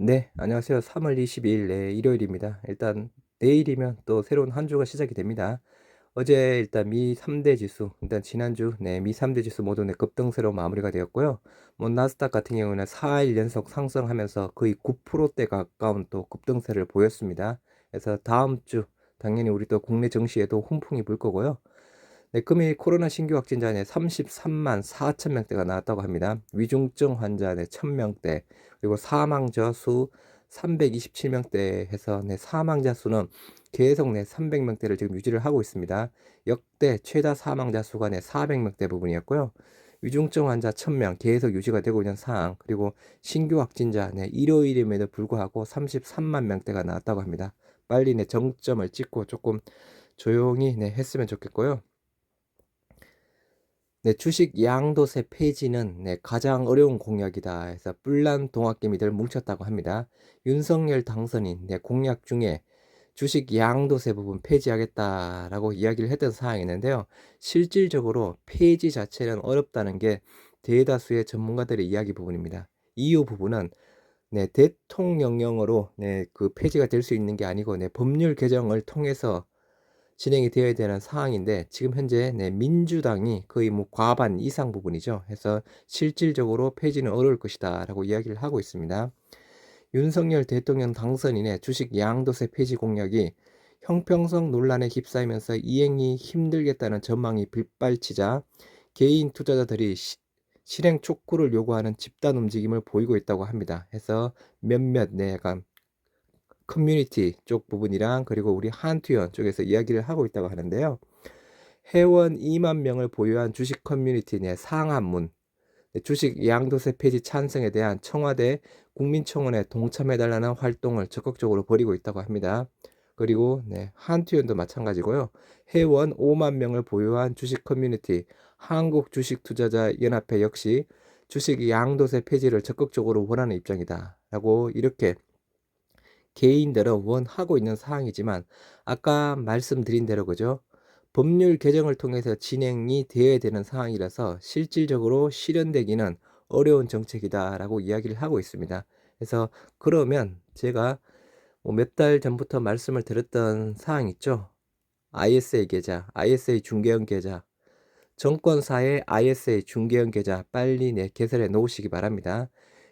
네, 안녕하세요. 3월 22일, 네, 일요일입니다. 일단 내일이면 또 새로운 한 주가 시작이 됩니다. 어제 일단 미 3대 지수, 일단 지난주 네, 미 3대 지수 모두 네, 급등세로 마무리가 되었고요. 뭐 나스닥 같은 경우는 4일 연속 상승하면서 거의 9%대 가까운 또 급등세를 보였습니다. 그래서 다음 주 당연히 우리 또 국내 증시에도 훈풍이 불 거고요. 네, 금일 코로나 신규 확진자 네 33만 4천 명대가 나왔다고 합니다. 위중증 환자 네 1000명대, 그리고 사망자 수 327명대 해서 네 사망자 수는 계속 네 300명대를 지금 유지를 하고 있습니다. 역대 최다 사망자 수가 네 400명대 부분이었고요. 위중증 환자 1000명 계속 유지가 되고 있는 상황, 그리고 신규 확진자 네 일요일임에도 불구하고 33만 명대가 나왔다고 합니다. 빨리 네 정점을 찍고 조금 조용히 네 했으면 좋겠고요. 네, 주식 양도세 폐지는 네, 가장 어려운 공약이다 해서 뿔난 동학개미들 뭉쳤다고 합니다. 윤석열 당선인 네, 공약 중에 주식 양도세 부분 폐지하겠다라고 이야기를 했던 사항이 있는데요 실질적으로 폐지 자체는 어렵다는 게 대다수의 전문가들의 이야기 부분입니다. 이유 부분은 네, 대통령령으로 네, 그 폐지가 될 수 있는 게 아니고 네, 법률 개정을 통해서 진행이 되어야 되는 상황인데 지금 현재 네, 민주당이 거의 뭐 과반 이상 부분이죠. 해서 실질적으로 폐지는 어려울 것이다라고 이야기를 하고 있습니다. 윤석열 대통령 당선인의 주식 양도세 폐지 공약이 형평성 논란에 휩싸이면서 이행이 힘들겠다는 전망이 빗발치자 개인 투자자들이 시, 실행 촉구를 요구하는 집단 움직임을 보이고 있다고 합니다. 해서 몇몇 네, 약간 커뮤니티 쪽 부분이랑 그리고 우리 한투연 쪽에서 이야기를 하고 있다고 하는데요. 회원 2만 명을 보유한 주식 커뮤니티 내 상한문 주식 양도세 폐지 찬성에 대한 청와대 국민청원에 동참해달라는 활동을 적극적으로 벌이고 있다고 합니다. 그리고 네, 한투연도 마찬가지고요. 회원 5만 명을 보유한 주식 커뮤니티 한국주식투자자연합회 역시 주식 양도세 폐지를 적극적으로 원하는 입장이다. 라고 이렇게 개인대로 원하고 있는 사항이지만 아까 말씀드린 대로 그죠? 법률 개정을 통해서 진행이 되어야 되는 상황이라서 실질적으로 실현되기는 어려운 정책이다라고 이야기를 하고 있습니다. 그래서 그러면 제가 뭐 몇 달 전부터 말씀을 드렸던 사항 있죠? ISA 계좌, ISA 중개형 계좌, 정권사의 ISA 중개형 계좌 빨리 내 개설해 놓으시기 바랍니다.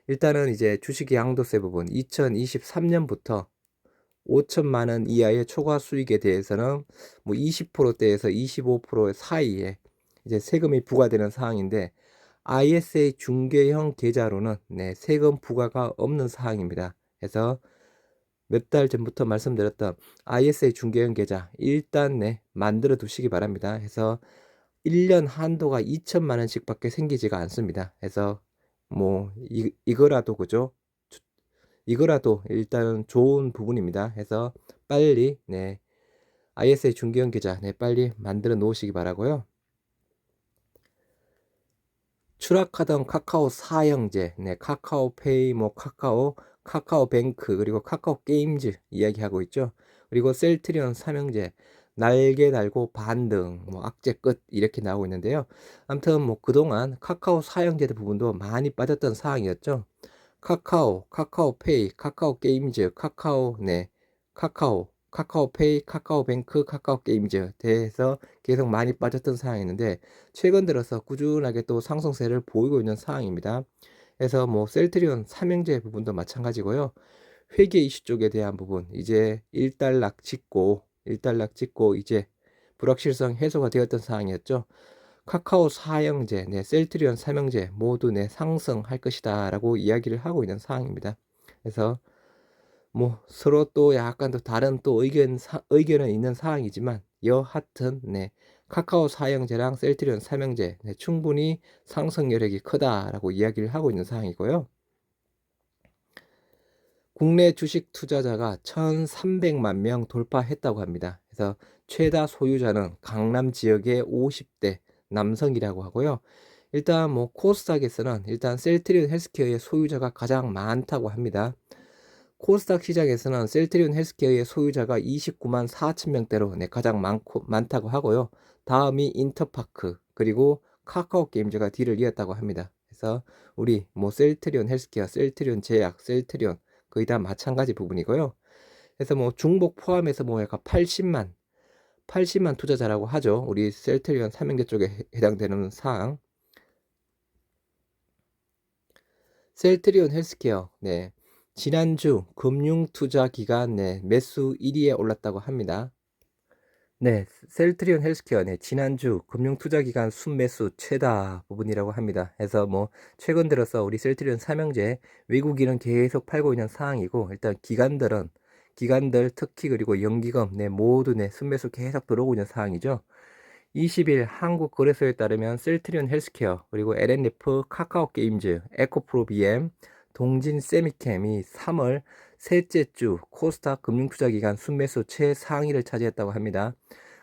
일단은 이제 주식 양도세 부분 2023년부터 5천만 원 이하의 초과 수익에 대해서는 뭐 20%대에서 25% 사이에 이제 세금이 부과되는 사항인데 ISA 중개형 계좌로는 네, 세금 부과가 없는 사항입니다. 그래서 몇 달 전부터 말씀드렸던 ISA 중개형 계좌 일단 네, 만들어 두시기 바랍니다. 해서 1년 한도가 2천만 원씩밖에 생기지가 않습니다. 해서 뭐 이, 이거라도 그죠? 이거라도 일단 좋은 부분입니다. 해서 빨리 네 ISA 중개형 계좌 네 빨리 만들어 놓으시기 바라고요. 추락하던 카카오 사형제, 네 카카오페이, 뭐 카카오, 카카오뱅크 그리고 카카오 게임즈 이야기하고 있죠. 그리고 셀트리온 삼형제, 날개 달고 반등, 뭐 악재 끝 이렇게 나오고 있는데요. 아무튼 뭐 그동안 카카오 사용제도 부분도 많이 빠졌던 사항이었죠. 카카오, 카카오페이, 카카오 게임즈, 카카오 네, 카카오, 카카오페이, 카카오뱅크, 카카오게임즈 대해서 계속 많이 빠졌던 상황이었는데 최근 들어서 꾸준하게 또 상승세를 보이고 있는 상황입니다. 그래서 뭐 셀트리온 삼형제 부분도 마찬가지고요. 회계 이슈 쪽에 대한 부분 이제 일단락 짓고 일단락 찍고 이제 불확실성 해소가 되었던 상황이었죠. 카카오 사형제, 네, 셀트리온 삼형제 모두 네, 상승할 것이다 라고 이야기를 하고 있는 상황입니다. 그래서 뭐 서로 또 약간 또 다른 또 의견 사, 의견은 있는 상황이지만 여하튼 네 카카오 사형제랑 셀트리온 삼형제 네, 충분히 상승 여력이 크다라고 이야기를 하고 있는 상황이고요. 국내 주식 투자자가 1,300만 명 돌파했다고 합니다. 그래서 최다 소유자는 강남 지역의 50대 남성이라고 하고요. 일단 뭐 코스닥에서는 일단 셀트리온 헬스케어의 소유자가 가장 많다고 합니다. 코스닥 시장에서는 셀트리온 헬스케어의 소유자가 29만 4천 명대로 네, 가장 많고 많다고 하고요. 다음이 인터파크 그리고 카카오 게임즈가 뒤를 이었다고 합니다. 그래서 우리 뭐 셀트리온 헬스케어, 셀트리온 제약, 셀트리온 거의 다 마찬가지 부분이고요. 그래서 뭐 중복 포함해서 뭐 약간 80만 80만 투자자라고 하죠. 우리 셀트리온 삼형제 쪽에 해- 해당되는 사항. 셀트리온 헬스케어, 네. 지난주 금융투자기관 내 매수 1위에 올랐다고 합니다. 네, 셀트리온 헬스케어, 네, 지난주 금융투자기관 순매수 최다 부분이라고 합니다. 그래서 뭐, 최근 들어서 우리 셀트리온 삼형제 외국인은 계속 팔고 있는 상황이고, 일단 기관들은, 기관들 특히 그리고 연기금, 네, 모두 네, 순매수 계속 들어오고 있는 상황이죠. 20일 한국거래소에 따르면 셀트리온 헬스케어, 그리고 LNF, 카카오 게임즈, 에코프로 BM, 동진 세미캠이 3월 셋째 주 코스닥 금융투자기관 순매수 최상위를 차지했다고 합니다.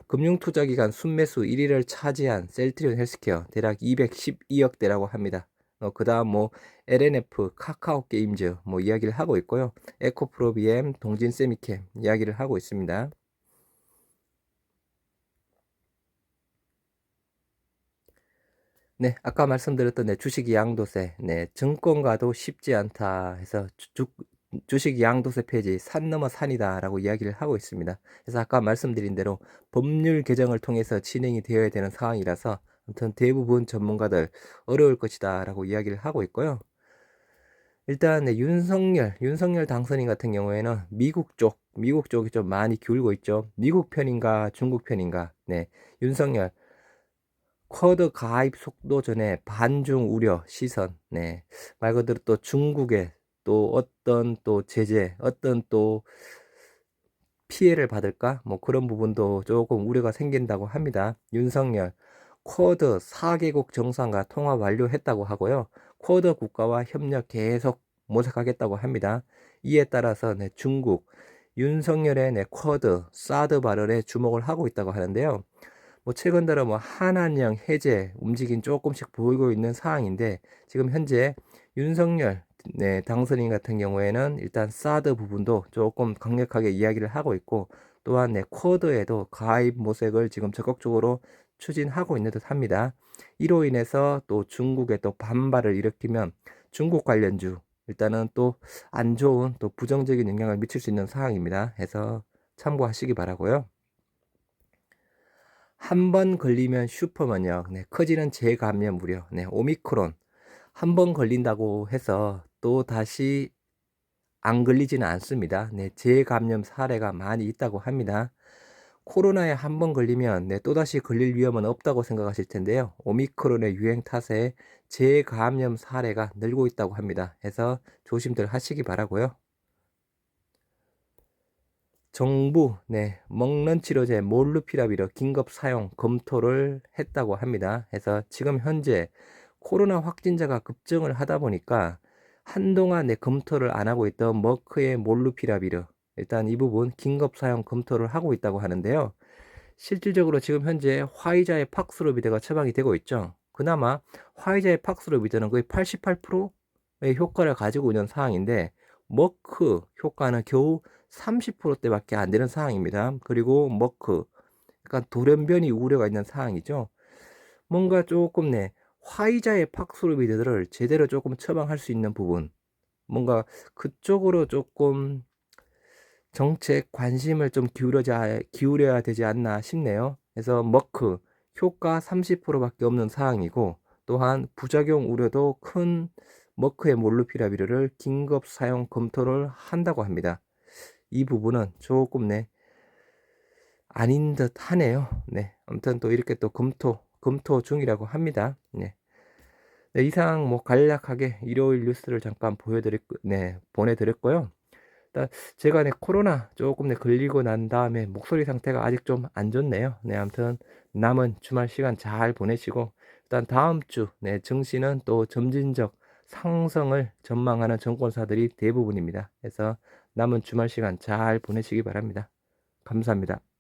금융투자기관 순매수 1위를 차지한 셀트리온 헬스케어 대략 212억대라고 합니다. 어, 그 다음 뭐 LNF, 카카오 게임즈 뭐 이야기를 하고 있고요. 에코프로 BM, 동진 세미캠 이야기를 하고 있습니다. 네, 아까 말씀드렸던 네, 주식 양도세, 네, 증권가도 쉽지 않다 해서 주, 주식 양도세 폐지 산 넘어 산이다라고 이야기를 하고 있습니다. 그래서 아까 말씀드린 대로 법률 개정을 통해서 진행이 되어야 되는 상황이라서 아무튼 대부분 전문가들 어려울 것이다라고 이야기를 하고 있고요. 일단 네, 윤석열, 윤석열 당선인 같은 경우에는 미국 쪽, 미국 쪽이 좀 많이 기울고 있죠. 미국 편인가 중국 편인가. 네, 윤석열 쿼드 가입 속도 전에 반중 우려 시선. 네, 말 그대로 또 중국의 또 어떤 또 제재, 어떤 또 피해를 받을까? 뭐 그런 부분도 조금 우려가 생긴다고 합니다. 윤석열 쿼드 4개국 정상과 통화 완료했다고 하고요. 쿼드 국가와 협력 계속 모색하겠다고 합니다. 이에 따라서 네, 중국 윤석열의 네, 쿼드 사드 발언에 주목을 하고 있다고 하는데요. 뭐 최근 들어 뭐 한한령 해제 움직임 조금씩 보이고 있는 상황인데 지금 현재 윤석열 네, 당선인 같은 경우에는 일단 사드 부분도 조금 강력하게 이야기를 하고 있고 또한 네, 쿼드에도 가입 모색을 지금 적극적으로 추진하고 있는 듯 합니다. 이로 인해서 또 중국에 또 반발을 일으키면 중국 관련주 일단은 또 안 좋은 또 부정적인 영향을 미칠 수 있는 상황입니다. 해서 참고하시기 바라고요. 한 번 걸리면 슈퍼면역, 네, 커지는 재감염 우려, 네, 오미크론 한 번 걸린다고 해서 또 다시 안 걸리지는 않습니다. 네, 재감염 사례가 많이 있다고 합니다. 코로나에 한 번 걸리면 네, 또다시 걸릴 위험은 없다고 생각하실 텐데요. 오미크론의 유행 탓에 재감염 사례가 늘고 있다고 합니다. 해서 조심들 하시기 바라고요. 정부 네, 먹는 치료제 몰루피라비르 긴급 사용 검토를 했다고 합니다. 해서 지금 현재 코로나 확진자가 급증을 하다 보니까 한동안 내 검토를 안 하고 있던 머크의 몰루피라비르 일단 이 부분 긴급 사용 검토를 하고 있다고 하는데요. 실질적으로 지금 현재 화이자의 팍스로비드가 처방이 되고 있죠. 그나마 화이자의 팍스로비드는 거의 88%의 효과를 가지고 있는 상황인데 머크 효과는 겨우 30%대밖에 안 되는 상황입니다. 그리고 머크 약간 돌연변이 우려가 있는 상황이죠. 뭔가 조금 네 화이자의 팍스로비드를 제대로 조금 처방할 수 있는 부분 뭔가 그쪽으로 조금 정책 관심을 좀 기울여야, 기울여야 되지 않나 싶네요. 그래서 머크 효과 30%밖에 없는 사항이고 또한 부작용 우려도 큰 머크의 몰루피라비르를 긴급 사용 검토를 한다고 합니다. 이 부분은 조금 네 아닌 듯 하네요. 네. 아무튼 또 이렇게 또 검토 검토 중이라고 합니다. 네. 네, 이상 뭐 간략하게 일요일 뉴스를 잠깐 보여드릴 네 보내드렸고요. 일단 제가 네 코로나 조금 네 걸리고 난 다음에 목소리 상태가 아직 좀 안 좋네요. 네 아무튼 남은 주말 시간 잘 보내시고 일단 다음 주네 증시는 또 점진적 상승을 전망하는 정권사들이 대부분입니다. 그래서 남은 주말 시간 잘 보내시기 바랍니다. 감사합니다.